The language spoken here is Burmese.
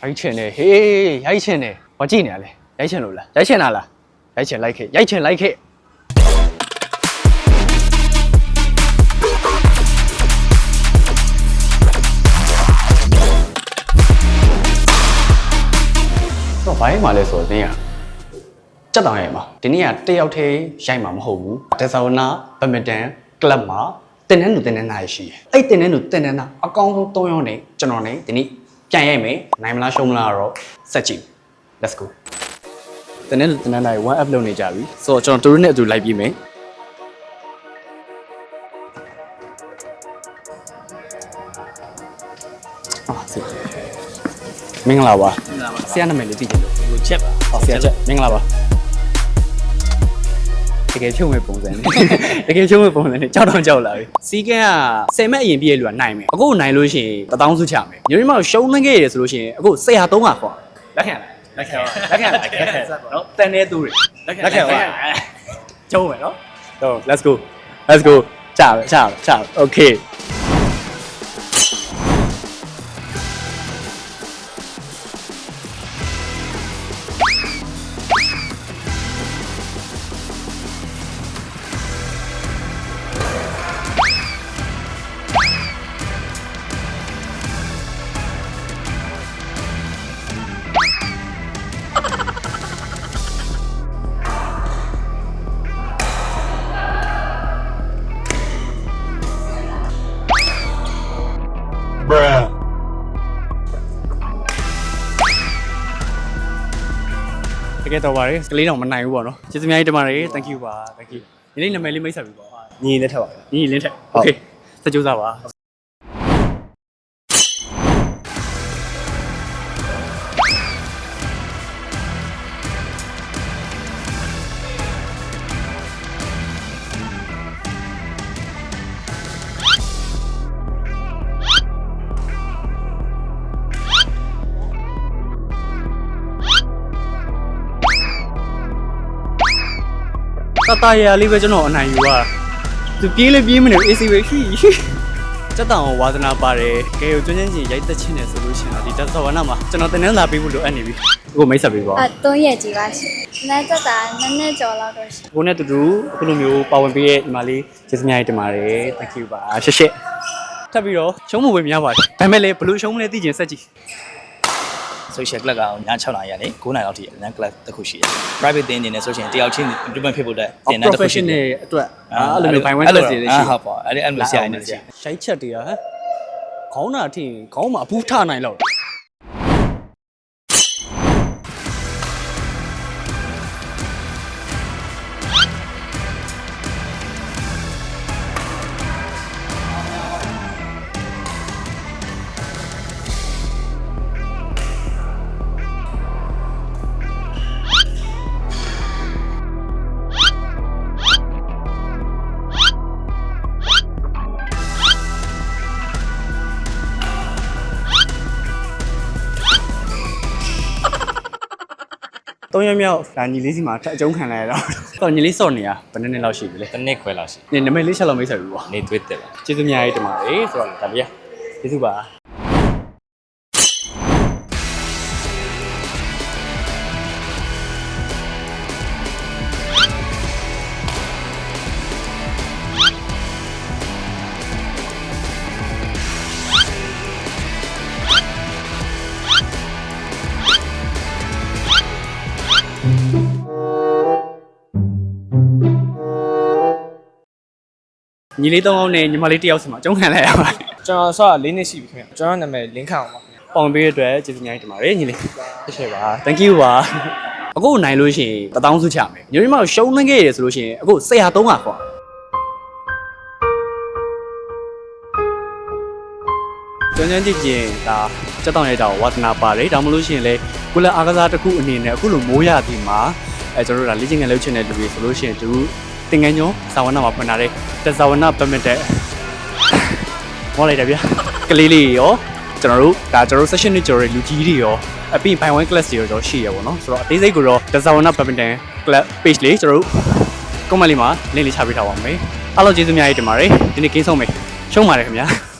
ရိုက်ချင်တယ်ဟေးရိုက်ချင်တယ်ဘာကြည့်နေရလဲရိုက်ချင်လို့လားရိုက်ချင်တာလားရိုက်ချင်လိုက်ခဲ့ရိုက်ချင်လိုက်ခဲ့တော့ဘိုင်းမှာလဲဆိုတော့တင်းရစက်တောင်ရဲ့မှာဒီနေ့ကတယောက်တည်းရိုက်မှာမဟုတ်ဘူးဒေဇာဝနာဘမတန်ကလပ်မှာတင်တဲ့လူတင်တဲ့နာရရှိတယ်အဲ့တင်တဲ့လူတင်တဲ့နာအကောင်းဆုံး၃ယောက်နဲ့ကျွန်တော်နဲ့ဒီနေ့ ပြန်ရိုက်မယ်နိုင်မလားရှုံးမလားတော့ဆက်ကြည့် let's go တင်တဲ့လူတင်တဲ့နာရ1 up လုပ်နေကြပြီဆိုတော့ကျွန်တော်တို့နဲ့အတူလိုက်ပြီးမယ်အာဆီမင်္ဂလာပါဆရာနာမည်လေးသိကြလို့ကိုချက်ပါဟောဆရာချက်မင်္ဂလာပါ တကယ်ဖြုံမဲ့ပုံစံနဲ့တကယ်ဖြုံမဲ့ပုံစံနဲ့ကြောက်တော့ကြောက်လာပြီစီးကန်းက10မဲ့အရင်ပြည့်လူကနိုင်မယ်အခုနိုင်လို့ရှိရင်1000စုချမယ်ညညီမရှုံးနေခဲ့ရဆိုလို့ရှိရင်အခု100 300ခေါ်လက်ခံလားလက်ခံပါလက်ခံလက်ခံနော်တန်နေသူတွေလက်ခံလက်ခံပါကျုံးမယ်နော်တော့ let's go let's go ချပါချပါချပါ okay တကယ်တော့ပါလေကလေးတော့မနိုင်ဘူးပေါ့နော်ကျေးဇူးအများကြီးတင်ပါတယ် thank you ပါ thank you ဒီနေ့နာမည်လေးမိတ်ဆက်ပြီပေါ့ညီလက်ထက်ပါညီလင်းထက် okay စကြိုးစားပါ တတရရလေးပဲကျွန်တော်အနိုင်ယူပါသူပြေးလေပြေးမနေဘူး AC ပဲရှိစက်တောင်ဝါသနာပါတယ်ကဲကိုကျွန်းချင်းချင်းရိုက်သက်ချင်းတယ်ဆိုလို့ရှိရင်တော့ဒီတက်ဆော်ဝနာမှာကျွန်တော်တင်နန်းလာပေးဖို့လိုအပ်နေပြီအခုမိတ်ဆက်ပေးပါအသုံးရက်ကြီးပါရှင်။နားတက်တာနည်းနည်းကြော်လောက်တော့ရှိကိုနဲ့တူတူအခုလိုမျိုးပါဝင်ပေးရဲ့ဒီမှာလေးကျေးဇူးများကြီးတင်ပါတယ် thank you ပါရှက်ရှက်ထပ်ပြီးတော့ရှုံးမဝေများပါတယ်ဒါပေမဲ့လည်းဘလို့ရှုံးမလဲသိချင်စက်ကြည့် social club ကည6နာရီကနေ9နာရီလောက်ထိအញ្ club တစ်ခုရှိတယ် private တင်နေတယ်ဆိုရှင်တယောက်ချင်း implement ဖြစ်ဖို့အတွက်တင်တဲ့တစ်ခုရှိတယ် professional အတွက်အားအဲ့လိုမျိုးဘိုင်ဝမ်တက်စီလေးရှိဟုတ်ပါအဲ့ဒီအဲ့လိုဆရာနေတယ်ရှိရှိုက်ချက်တွေကဟမ်ခေါင်းနာထင်ခေါင်းမှာအပူးထနိုင်လောက် သုံးရက်မြောက်ဒါညီလေးစီမှာထပ်အကျုံးခံလိုက်ရတော့တော့ညီလေးစော့နေရဘယ်နှစ်နှစ်လောက်ရှိပြီလဲတစ်နှစ်ခွဲလောက်ရှိနေနမိတ်လေးချက်လောက်မိတ်ဆက်ပြီပေါ့နေသွေးတက်လာကျေးဇူးများကြီးတင်ပါတယ်ဆိုတော့ဒါလေးကျေးဇူးပါ ညီလေးသုံးအောင်နဲ့ညီမလေးတစ်ယောက်စီမှာအကျုံးခံလိုက်ရပါတယ်ကျွန်တော်ဆော့၄နှစ်ရှိပြီခင်ဗျကျွန်တော်နာမည်လင်းခန့်အောင်ပါခင်ဗျပေါင်ပေးရတဲ့အတွက်ကျေးဇူးများတင်ပါတယ်ညီလေးတစ်ချက်ပါ thank you ပါအခုနိုင်လို့ရှိရင်တထောင်စုချမယ်ညီမတို့ရှုံးနေခဲ့ရဆိုလို့ရှိရင်အခု100 300ခေါ်ကျွမ်းကျွမ်းကြည့်ကြည့်ဒါစက်တောင်ရိုက်တာကိုဝါသနာပါတယ်ဒါမှမဟုတ်လို့ရှိရင်လေကုလအားကစားတစ်ခုအနေနဲ့အခုလိုမိုးရသည်မှာအဲကျွန်တော်တို့ဒါလေ့ကျင့်ငယ်လုပ်ချင်တဲ့လူတွေဆိုလို့ရှိရင်သူ တင်ငန်းညုံဇာဝနာမှာဖွင့်ထားတဲ့တဇာဝနာပမစ်တဲ့မောလိုက်တယ်ဗျာကလေးလေးရောကျွန်တော်တို့ဒါကျွန်တော်တို့ session နဲ့ကြော်ရလူကြီးတွေရောအပြင် by one class တွေရောကျွန်တော်ရှိရပါတော့ဆိုတော့အသေးစိတ်ကိုတော့ Desawana Badminton Club page လေးကျွန်တော်တို့ comment လေးမှာ link လေးချပေးထားပါမယ်အားလုံးကျေးဇူးများကြီးတင်ပါတယ်ဒီနေ့ကင်းဆုံးမယ်ရှုံးပါတယ်ခင်ဗျာ